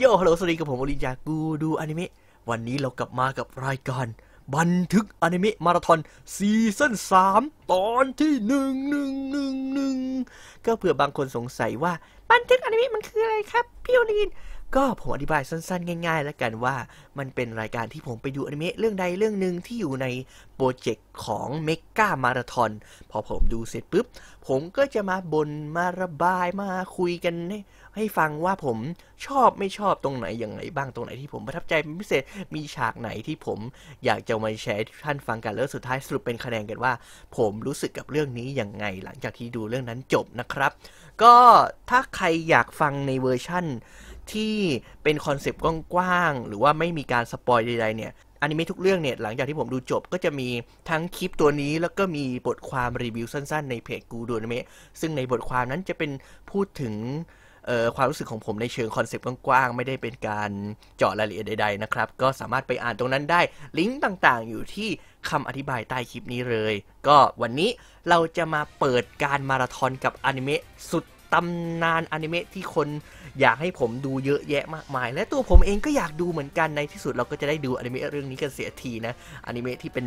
โยฮัลโหลสวัสดีกับผมโอรินจากูดูอนิเมะวันนี้เรากลับมากับรายการ บันทึกอนิเมะมาราธอนซีซั่น3 ตอนที่หนึ่งหนึ่งหนึ่งหนึ่งก็เผื่อบางคนสงสัยว่า บันทึกอนิเมะมันคืออะไรครับ พี่โอริน ก็ผมอธิบายสั้นๆ ง่ายๆ แล้วกันว่า มันเป็นรายการที่ผมไปดูอนิเมะเรื่องใดเรื่องหนึ่งที่อยู่ในโปรเจกต์ของเมกามาราธอนพอผมดูเสร็จปุ๊บ ผมก็จะมาบนมาระบายมาคุยกัน ให้ฟังว่าผมชอบไม่ชอบตรงไหนอย่างไรบ้างตรงไหนที่ผมประทับใจเป็นพิเศษมีฉากไหนที่ผมอยากจะมาแชร์ท่านฟังกันแล้วสุดท้ายสรุปเป็นคะแนนกันว่า ผมรู้สึกกับเรื่องนี้อย่างไงหลังจากที่ดูเรื่องนั้นจบนะครับ ก็ถ้าใครอยากฟังในเวอร์ชั่นที่เป็นคอนเซปต์กว้างๆหรือว่าไม่มีการสปอยใดๆเนี่ยอนิเมะทุกเรื่องเนี่ยหลังจากที่ผมดูจบก็จะมีทั้งคลิปตัวนี้แล้วก็มีบทความรีวิวสั้นๆ ในเพจกูดูอนิเมะซึ่งในบทความนั้นจะเป็นพูดถึง ความรู้สึกของผมในเชิงคอนเซปต์กว้างๆ ไม่ได้เป็นการเจาะรายละเอียดใดๆนะครับ ก็สามารถไปอ่านตรงนั้นได้ ลิงก์ต่างๆ อยู่ที่คำอธิบายใต้คลิปนี้เลย ก็วันนี้เราจะมาเปิดการมาราธอนกับอนิเมะสุดตำนานอนิเมะที่คนอยากให้ผมดูเยอะแยะมากมาย และตัวผมเองก็อยากดูเหมือนกันในที่สุดเราก็จะได้ดูอนิเมะเรื่องนี้กันเสียทีนะอนิเมะที่เป็น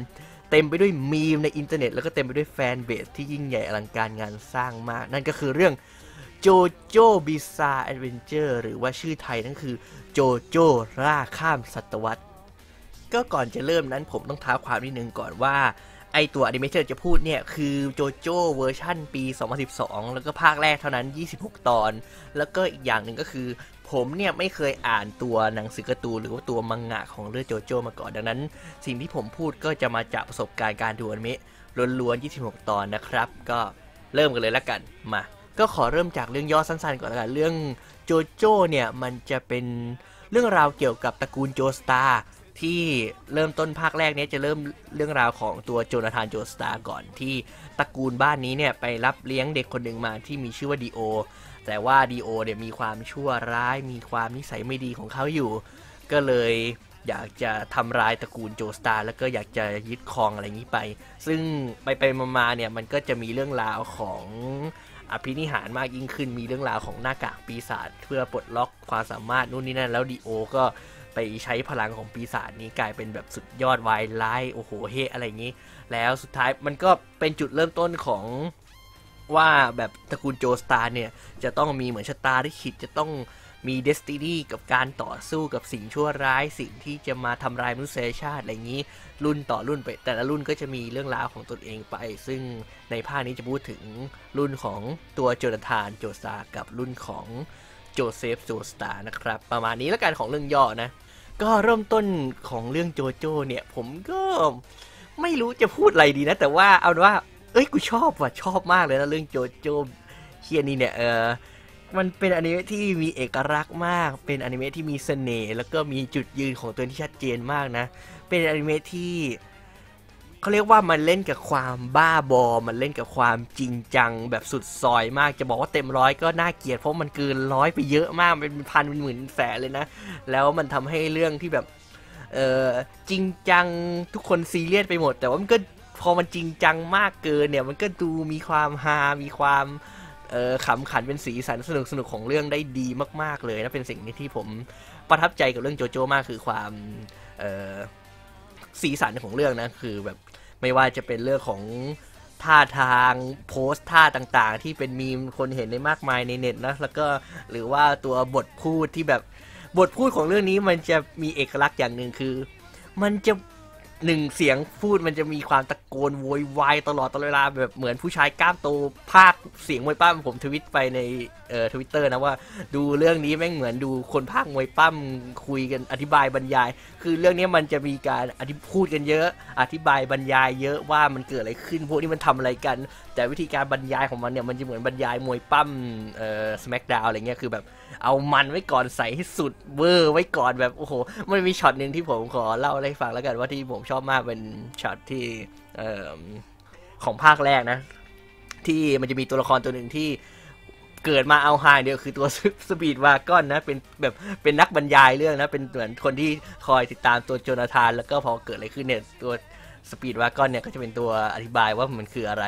เต็มไปด้วยมีมในอินเทอร์เน็ตแล้วก็เต็มไปด้วยแฟนเบสที่ยิ่งใหญ่อลังการงานสร้างมาก นั่นก็คือเรื่อง โจโจบิซาแอดเวนเจอร์หรือว่าชื่อไทยนั่นคือโจโจ้ล่าข้ามศตวรรษ ก็ก่อนจะเริ่มนั้นผมต้องท้าความนิดนึงก่อนว่า ไอตัวอนิเมเตอร์จะพูดเนี่ย คือโจโจเวอร์ชั่นปี 2012 แล้วก็ภาคแรกเท่านั้น 26 ตอน แล้วก็อีกอย่างหนึ่งก็คือ ผมเนี่ยไม่เคยอ่านตัวหนังสือการ์ตูนหรือว่าตัวมังงะของเรื่องโจโจมาก่อนดังนั้น สิ่งที่ผมพูดก็จะมาจากประสบการณ์การดูอนิเมะล้วนๆ 26 ตอนนะครับ ก็เริ่มกันเลยละกันมา ก็ขอเริ่มจากเรื่องย่อสั้นๆก่อนละกันเรื่องโจโจ้เนี่ยมันจะเป็นเรื่องราวเกี่ยวกับตระกูลโจสตาร์ที่เริ่มต้นภาคแรกเนี้ยจะเริ่มเรื่องราวของตัวโจนาธานโจสตาร์ก่อนที่ตระกูลบ้านนี้เนี่ยไปรับเลี้ยงเด็กคนหนึ่งมาที่มีชื่อว่าดีโอแต่ว่าดีโอเนี่ยมีความชั่วร้ายมีความนิสัยไม่ดีของเขาอยู่ ก็เลยอยากจะทำร้ายตระกูลโจสตาร์แล้วก็อยากจะยึดครองอะไรอย่างนี้ไป ซึ่งไปไปๆมาๆเนี่ยมันก็จะมีเรื่องราวของ อภินิหารมากยิ่งขึ้นมีเรื่องราวของหน้ากากปีศาจเพื่อปลดล็อกความสามารถนู่นนี่นั่นแล้วดีโอก็ไปใช้พลังของปีศาจนี้กลายเป็นแบบสุดยอดวายร้ายโอ้โหเฮอะไรอย่างนี้ แล้วสุดท้ายมันก็เป็นจุดเริ่มต้นของว่าแบบตระกูลโจสตาร์เนี่ยจะต้องมีเหมือนชะตาที่ขิดจะต้อง มีเดสตินีกับการต่อสู้กับสิ่งชั่วร้ายสิ่งที่จะมาทำลายมนุษยชาติอะไรอย่างนี้ รุ่นต่อรุ่นไป แต่ละรุ่นก็จะมีเรื่องราวของตนเองไป ซึ่งในภาคนี้จะพูดถึงรุ่นของตัวโจนาธานโจสากับรุ่นของโจเซฟโจสตานะครับ ประมาณนี้แล้วกันของเรื่องย่อนะ ก็เริ่มต้นของเรื่องโจโจเนี่ย ผมก็ไม่รู้จะพูดอะไรดีนะ แต่ว่าเอาว่า เอ้ยกูชอบว่ะชอบมากเลยนะเรื่องโจโจเฮียนี่เนี่ยเออ มันเป็นอนิเมะที่มีเอกลักษณ์มาก เป็นอนิเมะที่มีเสน่ห์แล้วก็มีจุดยืนของตัวที่ชัดเจนมากนะ เป็นอนิเมะที่เขาเรียกว่ามันเล่นกับความบ้าบอ มันเล่นกับความจริงจังแบบสุดซอยมาก จะบอกว่าเต็มร้อยก็น่าเกลียดเพราะมันเกินร้อยไปเยอะมาก เป็นพันเป็นหมื่นแสนเลยนะ แล้วมันทำให้เรื่องที่แบบ เออจริงจังทุกคนซีเรียสไปหมด แต่ว่ามันก็พอมันจริงจังมากเกินเนี่ย มันก็ดูมีความฮา มีความเออขำขันเป็นสีสันสนุกสนุกของเรื่องได้ดีมาก ๆ เลยนะเป็นสิ่งที่ผมประทับใจกับเรื่องโจโจ้มากคือความเออสีสันของเรื่องนะคือแบบไม่ว่าจะเป็นเรื่องของท่าทางโพสท่าต่างๆ ที่เป็นมีมคนเห็นในมากมายในเน็ตนะแล้วก็หรือว่าตัวบทพูดที่แบบบทพูดของเรื่องนี้มันจะมีเอกลักษณ์อย่างหนึ่งคือ มันจะ หนึ่งเสียงพูดมันจะมีความตะโกนโวยวายตลอดตลอดเวลาแบบเหมือนผู้ชายกล้ามโตภาคเสียงมวยปั้มผมทวิตไปในเอ่อทวิตเตอร์นะว่าดูเรื่องนี้แม่งเหมือนดูคนภาคมวยปั้มคุยกันอธิบายบรรยาย คือเรื่องนี้มันจะมีการอธิพูดกันเยอะ อธิบายบรรยายเยอะว่ามันเกิดอะไรขึ้นพวกนี้มันทำอะไรกัน แต่วิธีการบรรยายของมันเนี่ยมันจะเหมือนบรรยายมวยปั้มเอ่อสแมกดาวอะไรเงี้ยคือแบบ เอามันไว้ก่อนใส่ให้สุดเวอร์ไว้ก่อนแบบโอ้โหมันมีช็อตหนึ่งที่ผมขอเล่าให้ฟังแล้วกันว่าที่ผมชอบมากเป็นช็อตที่เอ่อของภาคแรกนะ ที่มันจะมีตัวละครตัวหนึ่งที่เกิดมาเอาไฮเดียวคือตัวสปีดวากอนนะเป็นแบบเป็นนักบรรยายเรื่องนะ เป็นเหมือนคนที่คอยติดตามตัวโจนาธาน แล้วก็พอเกิดอะไรขึ้นเนี่ยตัวสปีดวากอนเนี่ยก็จะเป็นตัวอธิบายว่ามันคืออะไร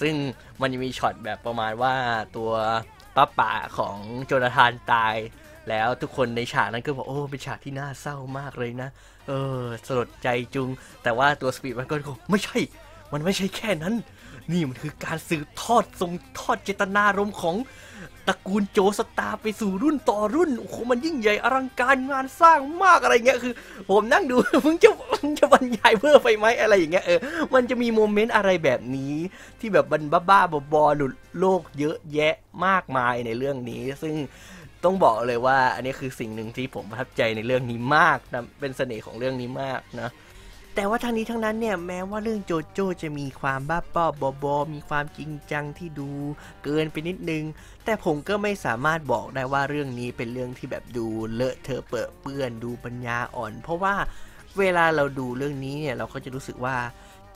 ซึ่งมันจะมีช็อตแบบประมาณว่าตัว ป้าป่าของโจนาธานตาย แล้วทุกคนในฉากนั้นก็บอกโอ้เป็นฉากที่น่าเศร้ามากเลยนะ เออสลดใจจุง แต่ว่าตัวสปีดมันก็บอกไม่ใช่ มันไม่ใช่แค่นั้น นี่มันคือการสืบทอดทรงทอดเจตนารมณ์ของ ตระกูลโจสตาร์ไปสู่รุ่นต่อรุ่นโอ้โหมันยิ่งใหญ่อลังการงานสร้างมากอะไรเงี้ยคือ ผมนั่งดูมึงจะมึงจะบรรยายเพื่อไปไหมอะไรอย่างเงี้ยเออมันจะมีโมเมนต์อะไรแบบนี้ที่แบบบันบ้าๆบอหลุดโลกเยอะแยะมากมายในเรื่องนี้ ซึ่งต้องบอกเลยว่า อันนี้คือสิ่งหนึ่งที่ผมประทับใจในเรื่องนี้มากนะเป็นเสน่ห์ของเรื่องนี้มากนะ แต่ว่าทางนี้ทั้งนั้นเนี่ยแม้ว่าเรื่องโจโจ้จะมีความบ้าป้อบอบอมีความจริงจังที่ดูเกินไปนิดนึง แต่ผมก็ไม่สามารถบอกได้ว่าเรื่องนี้เป็นเรื่องที่แบบดูเลอะเทอะเปื้อะเปื้อนดูปัญญาอ่อน เพราะว่าเวลาเราดูเรื่องนี้เนี่ยเราก็จะรู้สึกว่า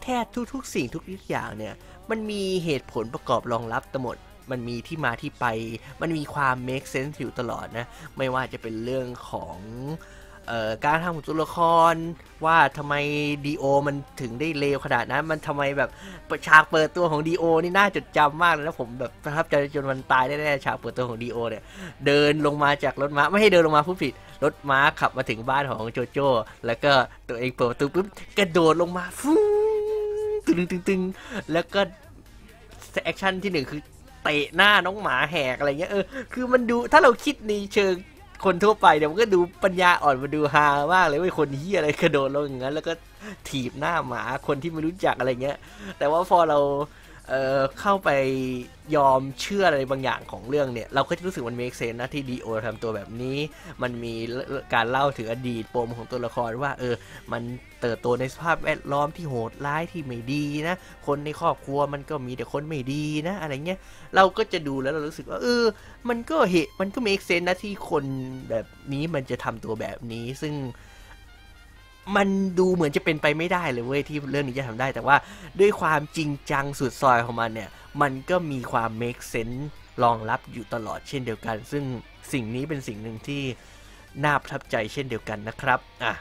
แทบทุกๆ สิ่งทุกอย่างเนี่ยมันมีเหตุผลประกอบรองรับทั้งหมดมันมีที่มาที่ไป มันมีความ make sense อยู่ตลอดนะ ไม่ว่าจะเป็นเรื่องของ การทำของตัวละครว่าทำไมดีโอมันถึงได้เลวขนาดนั้น มันทำไมแบบฉากเปิดตัวของดีโอนี่น่าจดจำมากเลยนะผมแบบประทับใจจนมันตายแน่ๆฉากเปิดตัวของดีโอเนี่ยเดินลงมาจากรถม้าไม่ให้เดินลงมาผู้ผิดรถม้าขับมาถึงบ้านของโจโจ้แล้วก็ตัวเองเปิดประตูปุ๊บกระโดดลงมาฟุ้งตึงตึงตึงแล้วก็แอคชั่นที่หนึ่งคือเตะหน้าน้องหมาแหกอะไรเงี้ยเออคือมันดูถ้าเราคิดในเชิง คนทั่วไปเดี๋ยวมันก็ดูปัญญาอ่อนมาดูฮามากเลยว่าคนเฮียอะไรกระโดดลงอย่างนั้น แล้วก็ถีบหน้าหมาคนที่ไม่รู้จักอะไรเงี้ย แต่ว่าพอเรา เออเข้าไปยอมเชื่ออะไรบางอย่างของเรื่องเนี่ย เราก็จะรู้สึกมันเมคเซนนะที่ดีโอทำตัวแบบนี้ มันมีการเล่าถึงอดีตปมของตัวละครว่า เออ มันเติบโตในสภาพแวดล้อมที่โหดร้ายที่ไม่ดีนะ คนในครอบครัวมันก็มีแต่คนไม่ดีนะ อะไรเงี้ยเราก็จะดูแล้วเรารู้สึกว่าเออ มันก็เหตุมันก็เมคเซนนะที่คนแบบนี้มันจะทำตัวแบบนี้ซึ่ง มันดูเหมือนจะเป็นไปไม่ได้เลยเว้ยที่เรื่องนี้จะทำได้ แต่ว่าด้วยความจริงจังสุดซอยของมันเนี่ย มันก็มีความ make sense รองรับอยู่ตลอดเช่นเดียวกัน ซึ่งสิ่งนี้เป็นสิ่งหนึ่งที่น่าประทับใจเช่นเดียวกันนะครับอะ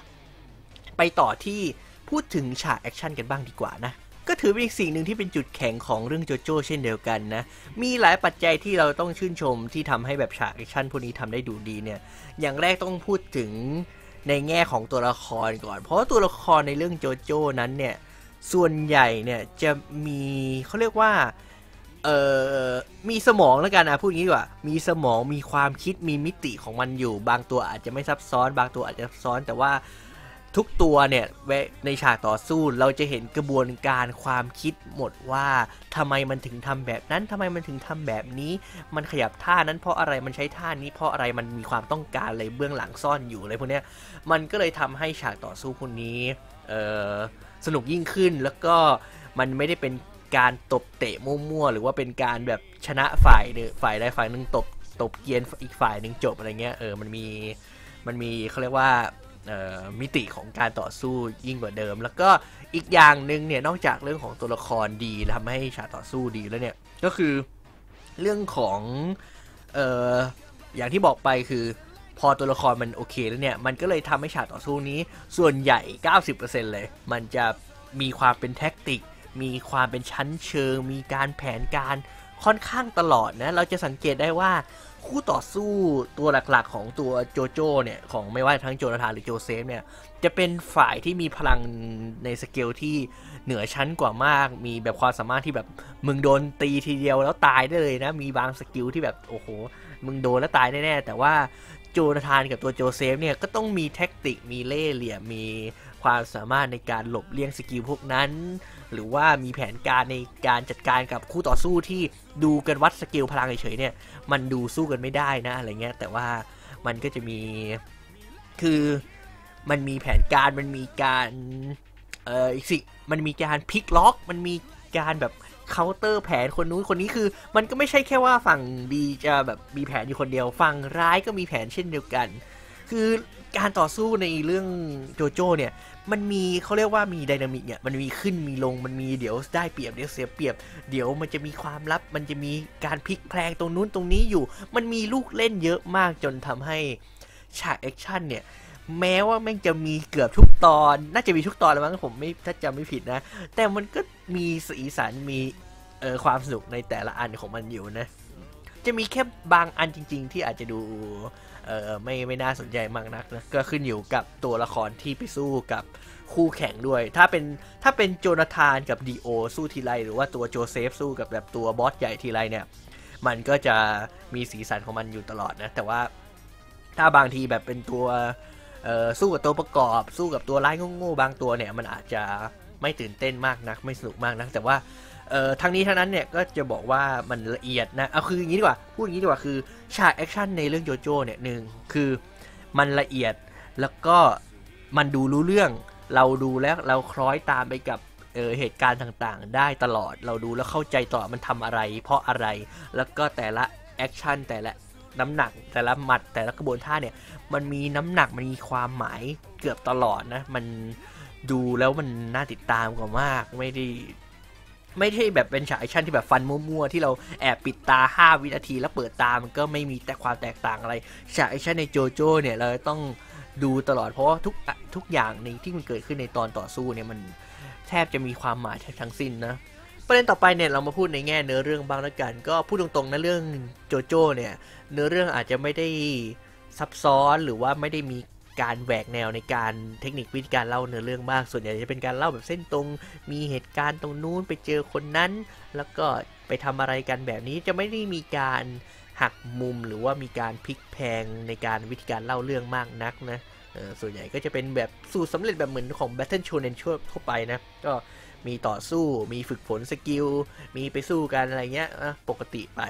ไปต่อที่พูดถึงฉากแอคชั่นกันบ้างดีกว่านะก็ถือเป็นอีกสิ่งหนึ่งที่เป็นจุดแข็งของเรื่องโจโจ้เช่นเดียวกันนะ มีหลายปัจจัยที่เราต้องชื่นชมที่ทำให้แบบฉากแอคชั่นพวกนี้ทำได้ดูดีเนี่ย อย่างแรกต้องพูดถึง ในแง่ของตัวละครก่อน เพราะตัวละครในเรื่องโจโจ้นั้นเนี่ย ส่วนใหญ่เนี่ยจะมีเขาเรียกว่า เอ่อ มีสมองแล้วกันนะพูดงี้ดีกว่า มีสมองมีความคิดมีมิติของมันอยู่ บางตัวอาจจะไม่ซับซ้อน บางตัวอาจจะซับซ้อนแต่ว่า ทุกตัวเนี่ยในฉากต่อสู้เราจะเห็นกระบวนการความคิดหมดว่าทำไมมันถึงทำแบบนั้นทำไมมันถึงทำแบบนี้ มันขยับท่านั้นเพราะอะไรมันใช้ท่านี้เพราะอะไรมันมีความต้องการอะไรเบื้องหลังซ่อนอยู่อะไรพวกเนี้ยมันก็เลยทำให้ฉากต่อสู้พวกนี้เออสนุกยิ่งขึ้นแล้วก็มันไม่ได้เป็นการตบเตะมั่วๆหรือว่าเป็นการแบบชนะฝ่ายหนึ่งฝ่ายใดฝ่ายหนึ่งตบตบเกียนอีกฝ่ายหนึ่งจบอะไรเงี้ยเออมันมีมันมีเขาเรียกว่า มิติของการต่อสู้ยิ่งกว่าเดิม แล้วก็อีกอย่างหนึ่งเนี่ยนอกจากเรื่องของตัวละครดีทำให้ฉากต่อสู้ดีแล้วเนี่ยก็คือเรื่องของเอออย่างที่บอกไปคือพอตัวละครมันโอเคแล้วเนี่ย มันก็เลยทำให้ฉากต่อสู้นี้ ส่วนใหญ่ 90%เลย มันจะมีความเป็นแท็กติก มีความเป็นชั้นเชิง มีการแผนการค่อนข้างตลอดนะ เราจะสังเกตได้ว่า คู่ต่อสู้ตัวหลักๆของตัวโจโจ้เนี่ย ของไม่ว่าทั้งโจนาธานหรือโจเซฟเนี่ย จะเป็นฝ่ายที่มีพลังในสเกลที่เหนือชั้นกว่ามาก มีแบบความสามารถที่แบบมึงโดนตีทีเดียวแล้วตายได้เลยนะ มีบางสกิลที่แบบโอ้โห มึงโดนแล้วตายแน่ๆแต่ว่าโจนาธานกับตัวโจเซฟเนี่ยก็ต้องมีแท็กติกมีเล่ห์เหลี่ยมมีความสามารถในการหลบเลี่ยงสกิลพวกนั้น หรือว่ามีแผนการในการจัดการกับคู่ต่อสู้ที่ดูกันวัดสกิลพลังเฉยๆเนี่ย มันดูสู้กันไม่ได้นะอะไรเงี้ย แต่ว่ามันก็จะมีคือมันมีแผนการมันมีการเอ่ออีกสิมันมีการพลิกล็อก มันมีการแบบเคาน์เตอร์แผนคนนู้นคนนี้คือ มันก็ไม่ใช่แค่ว่าฝั่งดีจะแบบมีแผนอยู่คนเดียวฝั่งร้ายก็มีแผนเช่นเดียวกัน คือ การต่อสู้ในเรื่องโจโจ้เนี่ย มันมีเขาเรียกว่ามีดินามิกเนี่ย มันมีขึ้นมีลง มันมีเดี๋ยวได้เปรียบเดี๋ยวเสียเปรียบ เดี๋ยวมันจะมีความลับ มันจะมีการพลิกแพลงตรงนู้นตรงนี้อยู่ มันมีลูกเล่นเยอะมากจนทำให้ฉากแอคชั่นเนี่ย แม้ว่าแม่งจะมีเกือบทุกตอน น่าจะมีทุกตอนแล้วมั้งผมไม่ถ้าจำไม่ผิดนะ แต่มันก็มีสีสันมีเออความสนุกในแต่ละอันของมันอยู่นะ จะมีแค่บางอันจริง ๆ ที่อาจจะดู เออไม่ไม่น่าสนใจมากนักนะก็ขึ้นอยู่กับตัวละครที่ไปสู้กับคู่แข่งด้วย ถ้าเป็นถ้าเป็นโจนาธานกับดีโอสู้ทีไรหรือว่าตัวโจเซฟสู้กับแบบตัวบอสใหญ่ทีไรเนี่ย มันก็จะมีสีสันของมันอยู่ตลอดนะ แต่ว่าถ้าบางทีแบบเป็นตัวสู้กับตัวประกอบ สู้กับตัวร้ายโง่ๆบางตัวเนี่ย มันอาจจะไม่ตื่นเต้นมากนัก ไม่สนุกมากนัก แต่ว่า เอ่อทั้งนี้ทั้งนั้นเนี่ยก็จะบอกว่ามันละเอียดนะเอาคืออย่างนี้ดีกว่าพูดอย่างนี้ดีกว่าคือฉากแอคชั่นในเรื่องโจโจ้เนี่ยหนึ่งคือมันละเอียดแล้วก็มันดูรู้เรื่อง เราดูแล้วเราคล้อยตามไปกับเออเหตุการณ์ต่างๆ ได้ตลอดเราดูแล้วเข้าใจต่อมันทำอะไร เพราะอะไรแล้วก็แต่ละแอคชั่นแต่ละน้ำหนักแต่ละหมัดแต่ละกระบวนท่าเนี่ย มันมีน้ำหนักมันมีความหมายเกือบตลอดนะ มันดูแล้วมันน่าติดตามกว่ามาก ไม่ได้ ไม่ใช่แบบเป็นฉากแอคชั่นที่แบบฟันมั่วๆที่เราแอบปิดตา 5 วินาทีแล้วเปิดตามันก็ไม่มีแต่ความแตกต่างอะไรฉากแอคชั่นในโจโจ้เนี่ยเราต้องดูตลอดเพราะว่าทุกทุกอย่างในที่มันเกิดขึ้นในตอนต่อสู้เนี่ยมันแทบจะมีความหมายทั้งสิ้นนะประเด็นต่อไปเนี่ยเรามาพูดในแง่เนื้อเรื่องบ้างแล้วกัน ก็พูดตรงๆนะเรื่องโจโจ้เนี่ยเนื้อเรื่องอาจจะไม่ได้ซับซ้อนหรือว่าไม่ได้มี การแหวกแนวในการเทคนิควิธีการเล่าเนื้อเรื่องมาก ส่วนใหญ่จะเป็นการเล่าแบบเส้นตรง มีเหตุการณ์ตรงนู้นไปเจอคนนั้น แล้วก็ไปทำอะไรกันแบบนี้จะไม่ได้มีการหักมุมหรือว่ามีการพลิกแพงในการวิธีการเล่าเรื่องมากนักนะส่วนใหญ่ก็จะเป็นแบบสูตรสำเร็จแบบเหมือนของ Battle Shonen ทั่วไปนะ ก็มีต่อสู้ มีฝึกฝนสกิล มีไปสู้กันอะไรเงี้ยปกติไป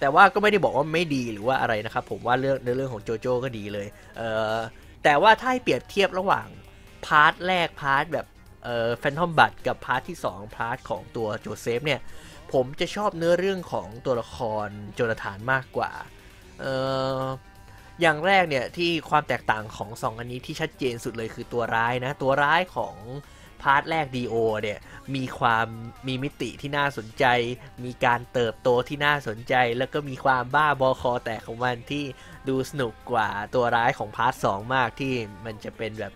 แต่ว่าก็ไม่ได้บอกว่าไม่ดีหรือว่าอะไรนะครับ ผมว่าเรื่องในเรื่องของโจโจ้ก็ดีเลยเแต่ว่าถ้าให้เปรียบเทียบระหว่างพาร์ทแรกพาร์ทแบบแฟนทอมบัตกับพาร์ทที่ 2 พาร์ทของตัวโจเซฟเนี่ย ผมจะชอบเนื้อเรื่องของตัวละครโจนาธานมากกว่าอย่างแรกเนี่ยที่ความแตกต่างของ 2 อันนี้ที่ชัดเจนสุดเลยคือตัวร้ายนะ ตัวร้ายของ พาร์ทแรก DO เนี่ยมีความมีมิติที่น่าสนใจ มีการเติบโตที่น่าสนใจ แล้วก็มีความบ้าบอคอแตกของมันที่ดูสนุกกว่าตัวร้ายของพาร์ทสมากที่มันจะเป็นแบบ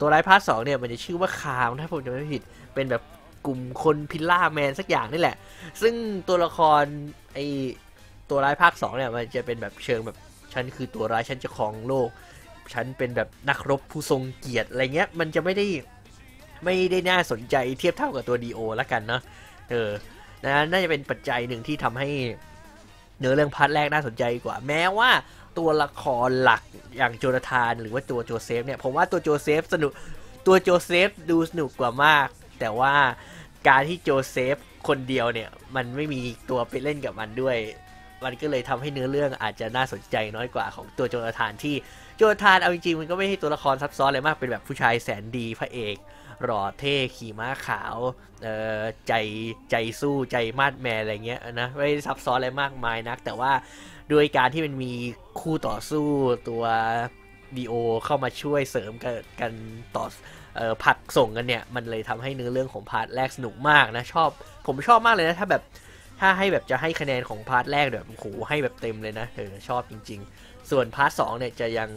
ตัวร้ายพาร์ทสเนี่ยมันจะชื่อว่าคามถ้าผมจำไม่ผิดเป็นแบบกลุ่มคนพิล่าแมนสักอย่างนี่แหละ ซึ่งตัวละครไอตัวร้ายภาค2เนี่ยมันจะเป็นแบบเชิงแบบฉันคือตัวร้ายฉันจะครองโลกฉันเป็นแบบนักรบผู้ทรงเกียรติอะไรเงี้ยมันจะไม่ได้ ไม่ได้น่าสนใจเทียบเท่ากับตัวดีโอละกันเนาะเออนะน่าจะเป็นปัจจัยหนึ่งที่ทำให้เนื้อเรื่องพาร์ทแรกน่าสนใจกว่า แม้ว่าตัวละครหลักอย่างโจนาธานหรือว่าตัวโจเซฟเนี่ยผมว่าตัวโจเซฟสนุกตัวโจเซฟดูสนุกกว่ามาก แต่ว่าการที่โจเซฟคนเดียวเนี่ย มันไม่มีตัวไปเล่นกับมันด้วย มันก็เลยทำให้เนื้อเรื่องอาจจะน่าสนใจน้อยกว่าของตัวโจนาธานที่โจนาธานเอาจริงๆมันก็ไม่ใช่ตัวละครซับซ้อนอะไรมากเป็นแบบผู้ชายแสนดีพระเอกหล่อเท่ขี่ม้าขาวเออใจใจสู้ใจมาดแมนอะไรเงี้ยนะไม่ซับซ้อนอะไรมากมายนัก แต่ว่าด้วยการที่มันมีคู่ต่อสู้ตัวดีโอเข้ามาช่วยเสริมกันกันต่ออผักส่งกันเนี่ย มันเลยทำให้เนื้อเรื่องของพาร์ทแรกสนุกมากนะ ชอบผมชอบมากเลยนะ ถ้าแบบ ถ้าให้แบบจะให้คะแนนของพาร์ทแรกแบบโอ้โหให้แบบเต็มเลยนะเออชอบจริง ๆ ส่วนพาร์ทสเนี่ยจะยัง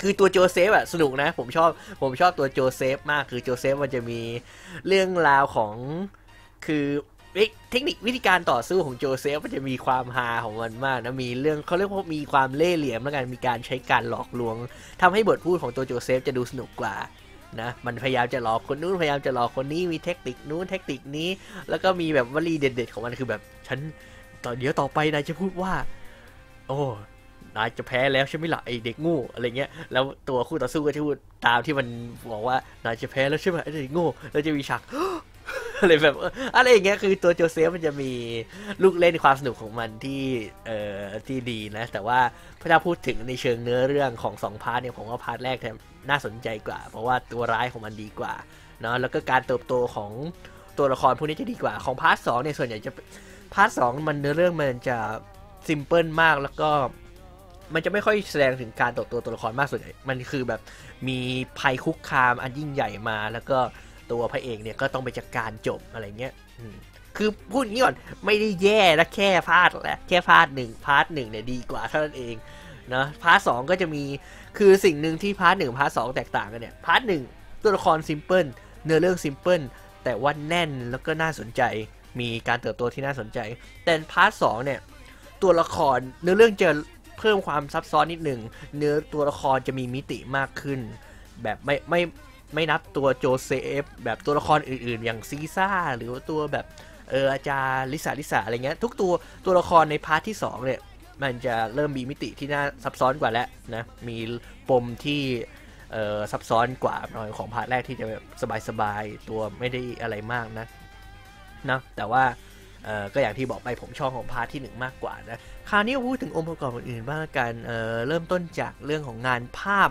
คือตัวโจเซฟอะสนุกนะ ผมชอบผมชอบตัวโจเซฟมากคือโจเซฟมันจะมีเรื่องราวของคือเทคนิควิธีการต่อสู้ของโจเซฟมันจะมีความฮาของมันมากนะมีเรื่องเขาเรียกว่ามีความเล่ห์เหลี่ยมแล้วกันมีการใช้การหลอกลวงทำให้บทพูดของตัวโจเซฟจะดูสนุกกว่า นะมันพยายามจะหลอกคนนู้นพยายามจะหลอกคนนี้มีเทคนิคนู้นเทคนิคนี้ แล้วก็มีแบบวลีเด็ดๆของมันคือแบบฉันต่อเดี๋ยวต่อไปนายจะพูดว่า โอ้นายจะแพ้แล้วใช่ไหมล่ะไอเด็กงูอะไรเงี้ยแล้วตัวคู่ต่อสู้ก็จะพูดตามที่มันบอกว่านายจะแพ้แล้วใช่ไหมไอเด็กงูแล้วจะมีฉากอะไรแบบอะไรอย่างเงี้ยคือตัวโจเซฟมันจะมีลูกเล่นความสนุกของมันที่เอ่อที่ดีนะ แต่ว่าถ้าพูดถึงในเชิงเนื้อเรื่องของสองพาร์ทเนี่ยผมว่าพาร์ทแรกแท น่าสนใจกว่า เพราะว่าตัวร้ายของมันดีกว่าเนาะแล้วก็การเติบโตของตัวละครพวกนี้จะดีกว่าของพาร์ทสองเนี่ยส่วนใหญ่จะพาร์ทสองมันเนื้อเรื่องมันจะซิมเพิลมากแล้วก็มันจะไม่ค่อยแสดงถึงการเติบโตตัวละครมากส่วนใหญ่มันคือแบบมีภัยคุกคามอันยิ่งใหญ่มาแล้วก็ตัวพระเอกเนี่ยก็ต้องไปจัดการจบอะไรเงี้ยคือพูดงี้ก่อนไม่ได้แย่และแค่พลาดแหละแค่พลาดหนึ่งพาร์ทหนึ่งเนี่ยดีกว่าเท่านั้นเอง นะพาร์ทสองก็จะมีคือสิ่งหนึ่งที่พาร์ทหนึ่งพาร์ทสองแตกต่างกันเนี่ยพาร์ทหนึ่งตัวละครซิมเพิลเนื้อเรื่องซิมเพิลแต่ว่าแน่นแล้วก็น่าสนใจ มีการเติบโตที่น่าสนใจ แต่พาร์ทสองเนี่ยตัวละครเนื้อเรื่องจะเพิ่มความซับซ้อนนิดหนึ่งเนื้อตัวละครจะมีมิติมากขึ้น แบบไม่ไม่ไม่นับตัวโจเซฟแบบตัวละครอื่นๆ อย่างซีซ่าหรือว่าตัวแบบเอออาจารย์ลิสาลิสาอะไรเงี้ยทุกตัวตัวละครในพาร์ทที่2เนี่ย มันจะเริ่มมีมิติที่น่าซับซ้อนกว่าแล้วนะ มีปมที่ซับซ้อนกว่าหน่อยของพาร์ทแรกที่จะแบบสบายๆ ตัวไม่ได้อะไรมากนะนะแต่ว่าก็อย่างที่บอกไปผมชอบของพาร์ทที่ 1 มากกว่านะคราวนี้พูดถึงองค์ประกอบอื่นๆบ้างกันเเริ่มต้นจากเรื่องของงานภาพ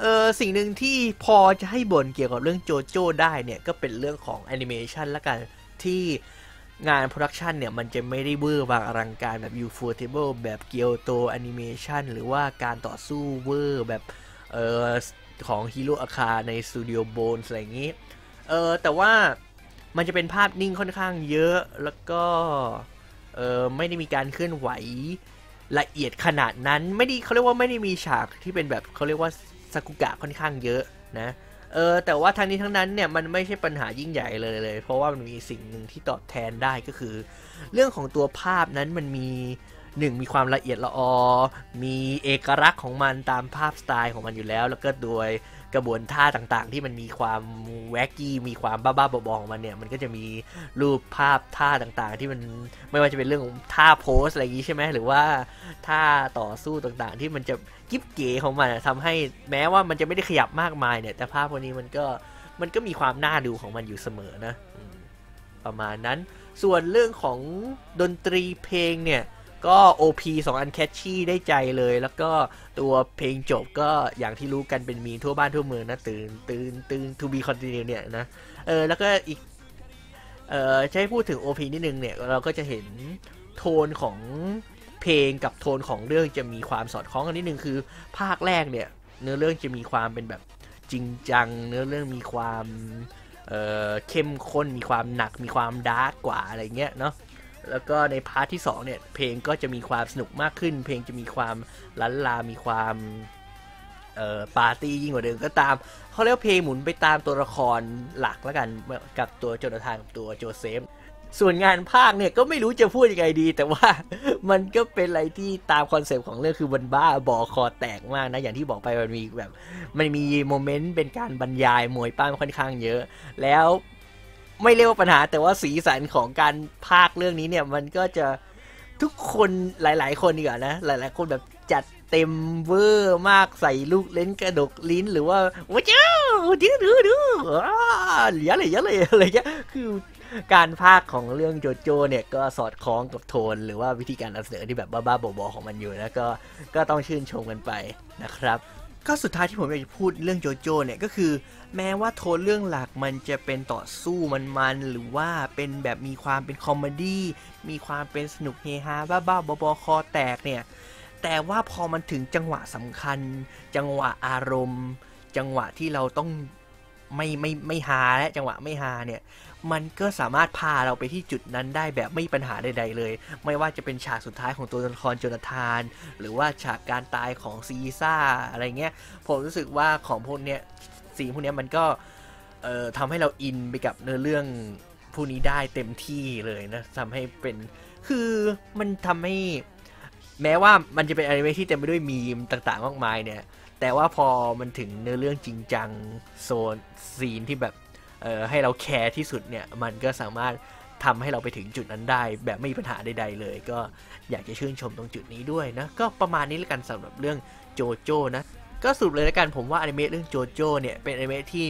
เออสิ่งหนึ่งที่พอจะให้บ่นเกี่ยวกับเรื่องโจโจ้ได้เนี่ย ก็เป็นเรื่องของแอนิเมชันละกันที่ งานโปรดักชันเนี่ย มันจะไม่ได้เวอร์บางอลังการแบบ u f o t a b l e แบบเกียวโตแอนิเมชันหรือว่าการต่อสู้เวอร์แบบเออของฮีโร่อาคาในสตูดิโอโบนอะไรอย่างนี้เออแต่ว่ามันจะเป็นภาพนิ่งค่อนข้างเยอะแล้วก็เออไม่ได้มีการเคลื่อนไหวละเอียดขนาดนั้นไม่ได้เขาเรียกว่าไม่ได้มีฉากที่เป็นแบบเขาเรียกว่าซากุกะค่อนข้างเยอะนะ เออแต่ว่าทั้งนี้ทั้งนั้นเนี่ยมันไม่ใช่ปัญหายิ่งใหญ่เลยเลย เพราะว่ามันมีสิ่งหนึ่งที่ตอบแทนได้ก็คือ เรื่องของตัวภาพนั้นมันมีหนึ่งมีความละเอียดละออ มีเอกลักษณ์ของมันตามภาพสไตล์ของมันอยู่แล้ว แล้วก็โดย กระบวนท่าต่างๆ ที่มันมีความแวกกี้มีความบ้าๆบอๆของมันเนี่ย มันก็จะมีรูปภาพท่าต่างๆ ที่มันไม่ว่าจะเป็นเรื่องของท่าโพสอะไรอย่างนี้ใช่ไหมหรือว่าท่าต่อสู้ต่างๆ ที่มันจะกิ๊บเก๋ของมันทำให้แม้ว่ามันจะไม่ได้ขยับมากมายเนี่ย แต่ภาพพวกนี้มันก็มันก็มีความน่าดูของมันอยู่เสมอนะประมาณนั้น ส่วนเรื่องของดนตรีเพลงเนี่ย ก็ OP 2 อันแคชชี่ได้ใจเลย แล้วก็ตัวเพลงจบก็อย่างที่รู้กันเป็นมีทั่วบ้านทั่วเมืองนะ ตื่นตื่นตื่น to be continue เนี่ยนะ เออ แล้วก็อีก เออใช้พูดถึง OP นิดนึงเนี่ย เราก็จะเห็นโทนของเพลงกับโทนของเรื่องจะมีความสอดคล้องกันนิดนึงคือ ภาคแรกเนี่ย เนื้อเรื่องจะมีความเป็นแบบจริงจัง เนื้อเรื่องมีความเเข้มข้นมีความหนักมีความดาร์กกว่าอะไรเงี้ยเนาะ แล้วก็ในพาร์ทที่2เนี่ยเพลงก็จะมีความสนุกมากขึ้น เพลงจะมีความลันลา มีความเอ่อปาร์ตี้ยิ่งกว่าเดิมก็ตามเขาเรียกเพลงหมุนไปตามตัวละครหลักแล้วกันกับตัวโจนาธานกับตัวโจเซฟส่วนงานภาคเนี่ยก็ไม่รู้จะพูดยังไงดี แต่ว่ามันก็เป็นอะไรที่ตามคอนเซปต์ของเรื่องคือมันบ้าบอคอแตกมากนะอย่างที่บอกไปมันมีแบบ มันมีโมเมนต์เป็นการบรรยายมวยป้ามค่อนข้างเยอะ แล้ว ไม่เรียกว่าปัญหา แต่ว่าสีสันของการพากเรื่องนี้เนี่ย มันก็จะทุกคนหลาย ๆ คนดีกว่านะ หลาย ๆ คนแบบจัดเต็มเวอร์มากใส่ลูกเล่นกระดกลิ้นหรือว่าว้าเจ้าดื้อดื้อดื้อเยอะเลยเยอะเลยอะไรเงี้ยคือการพากของเรื่องโจโจเนี่ยก็สอดคล้องกับโทน หรือว่าวิธีการนำเสนอที่แบบบ้าๆบอๆของมันอยู่นะก็ก็ต้องชื่นชมกันไปนะครับ ก็สุดท้ายที่ผมอยากจะพูดเรื่องโจโจเนี่ยก็คือ แม้ว่าโทนเรื่องหลักมันจะเป็นต่อสู้มันๆหรือว่าเป็นแบบมีความเป็นคอมเมดี้มีความเป็นสนุกเฮฮาบ้าๆบอๆคอแตกเนี่ยแต่ว่าพอมันถึงจังหวะสำคัญ จังหวะอารมณ์ จังหวะที่เราต้องไม่ไม่ไม่ฮาและจังหวะไม่ฮาเนี่ยมันก็สามารถพาเราไปที่จุดนั้นได้แบบไม่มีปัญหาใด ๆ เลย ไม่ว่าจะเป็นฉากสุดท้ายของตัวละครโจนาธาน หรือว่าฉากการตายของซีซ่าอะไรเงี้ย ผมรู้สึกว่าของพวกเนี้ย สีพวกนี้มันก็เอ่อทำให้เราอินไปกับเนื้อเรื่องพวกนี้ได้เต็มที่เลยนะทำให้เป็นคือมันทำให้แม้ว่ามันจะเป็นอนิเมะที่เต็มไปด้วยมีมต่างๆ มากมายเนี่ย แต่ว่าพอมันถึงเนื้อเรื่องจริงจังโซนซีนที่แบบให้เราแคร์ที่สุดเนี่ย มันก็สามารถทำให้เราไปถึงจุดนั้นได้ แบบไม่มีปัญหาใดๆเลย ก็อยากจะชื่นชมตรงจุดนี้ด้วยนะ ก็ประมาณนี้แล้วกันสำหรับเรื่องโจโจ้นะ ก็สรุปเลยแล้วกันผมว่าอนิเมะเรื่องโจโจ้เนี่ยเป็นอนิเมะที่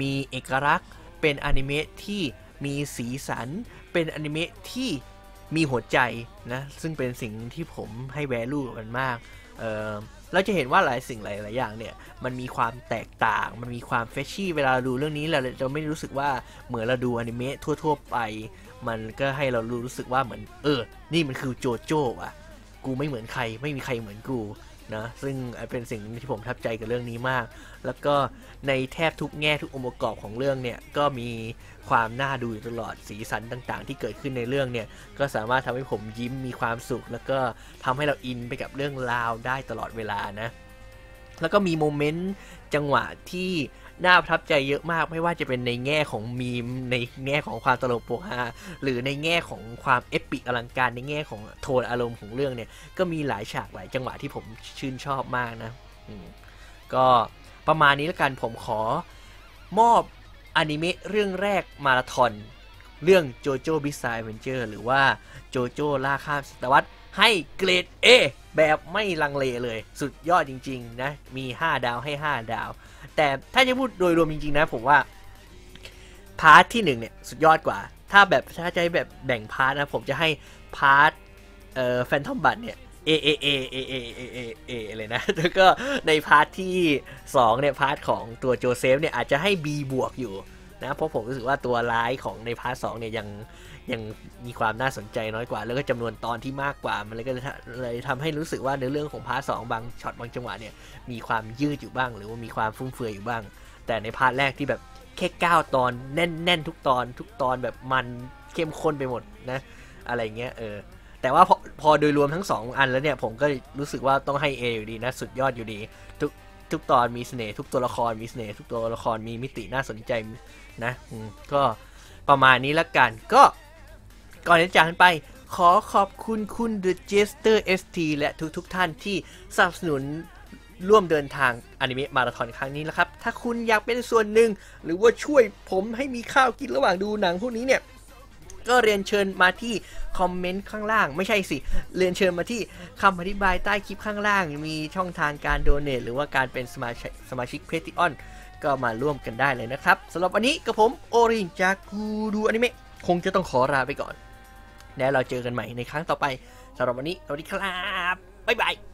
มีเอกลักษณ์ เป็นอนิเมะที่มีสีสัน เป็นอนิเมะที่มีหัวใจนะซึ่งเป็นสิ่งที่ผมให้แวลูกับมันมากเออเราจะเห็นว่าหลายสิ่งหลาย ๆ อย่างเนี่ย มันมีความแตกต่าง มันมีความเฟชชี่ เวลาดูเรื่องนี้เราจะไม่รู้สึกว่าเหมือนเราดูอนิเมะทั่ว ๆ ไป มันก็ให้เรารู้สึกว่าเหมือน เออ นี่มันคือโจโจ้อะกูไม่เหมือนใคร ไม่มีใครเหมือนกู นะซึ่งเป็นสิ่งที่ผมทับใจกับเรื่องนี้มาก แล้วก็ในแทบทุกแง่ทุกองค์ประกอบของเรื่องเนี่ยก็มีความน่าดูตลอดสีสันต่าง ๆ ที่เกิดขึ้นในเรื่องเนี่ยก็สามารถทำให้ผมยิ้มมีความสุข แล้วก็ทำให้เราอินไปกับเรื่องราวได้ตลอดเวลานะ แล้วก็มีโมเมนต์จังหวะที่น่าประทับใจเยอะมากไม่ว่าจะเป็นในแง่ของมีมในแง่ของความตลกโปกฮาหรือในแง่ของความเอปิกอลังการในแง่ของโทนอารมณ์ของเรื่องเนี่ย ก็มีหลายฉากหลายจังหวะที่ผมชื่นชอบมากนะก็ประมาณนี้แล้วกันผมขอมอบอนิเมะเรื่องแรกมาราธอนเรื่องโจโจ้บิสไซเวนเจอร์หรือว่า โจโจ้ล่าข้ามศตวรรษให้เกรด A แบบไม่ลังเลเลย สุดยอดจริง ๆ นะ มี 5 ดาวให้ 5 ดาว แต่ถ้าจะพูดโดยรวมจริง ๆ นะ ผมว่า พาร์ทที่ 1 เนี่ย สุดยอดกว่า ถ้าแบบถ้าจะให้แบบแบ่งพาร์ทนะ ผมจะให้พาร์ทเอ่อแฟนทอมบัตเนี่ย A A A A A A A A เลยนะ แล้วก็ในพาร์ทที่ 2 เนี่ย พาร์ทของตัวโจเซฟเนี่ย อาจจะให้ B บวกอยู่ นะเพราะผมรู้สึกว่าตัวร้ายของในพาร์ทสเนี่ยยังยังมีความน่าสนใจน้อยกว่า แล้วก็จำนวนตอนที่มากกว่า มันเลยก็เลยทำให้รู้สึกว่าในเรื่องของพาร์ทสบางช็อตบางจังหวะเนี่ยมีความยืดอยู่บ้าง หรือว่ามีความฟุ่มเฟือยอยู่บ้าง แต่ในพาร์ทแรกที่แบบแค่9ตอนแน่นแน่นทุกตอนทุกตอนแบบมันเข้มข้นไปหมดนะอะไรเงี้ยเออแต่ว่าพอพอโดยรวมทั้ง 2 อันแล้วเนี่ยผมก็รู้สึกว่าต้องให้ A อยู่ดีนะสุดยอดอยู่ดี ทุกทุกตอนมีเสน่ห์ทุกตัวละครมีเสน่ห์ทุกตัวละครมีมิติน่าสนใจ นะก็ประมาณนี้ละกัน ก็ก่อนจะจากกันไป ขอขอบคุณคุณ The Jester ST และทุกๆทท่านที่สนับสนุนร่วมเดินทางอนิเมะมาราธอนครั้งนี้นะครับ ถ้าคุณอยากเป็นส่วนหนึ่ง หรือว่าช่วยผมให้มีข้าวกินระหว่างดูหนังพวกนี้เนี่ย ก็เรียนเชิญมาที่คอมเมนต์ข้างล่าง ไม่ใช่สิ เรียนเชิญมาที่คำอธิบายใต้คลิปข้างล่าง มีช่องทางการโดเนทหรือว่าการเป็นสมาชิกสมาชิกเพติออน ก็มาร่วมกันได้เลยนะครับสำหรับวันนี้กับผมโอรินจากกูดูอนิเมะคงจะต้องขอลาไปก่อน แล้วเราเจอกันใหม่ในครั้งต่อไปสำหรับวันนี้สวัสดีครับบ๊ายบาย